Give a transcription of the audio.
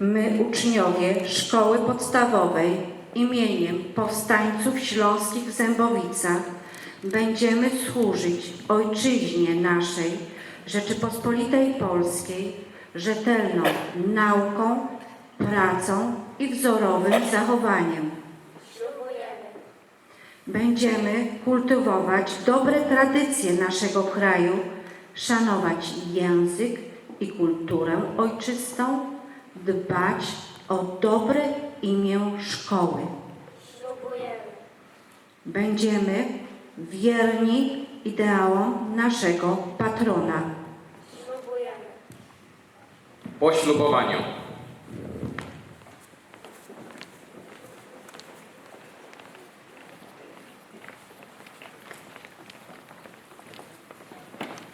My, uczniowie Szkoły Podstawowej imieniem Powstańców Śląskich w Zębowicach, będziemy służyć Ojczyźnie naszej, Rzeczypospolitej Polskiej, rzetelną nauką, pracą i wzorowym zachowaniem. Będziemy kultywować dobre tradycje naszego kraju, szanować język i kulturę ojczystą, dbać o dobre imię szkoły. Będziemy wierni ideałom naszego patrona. Po ślubowaniu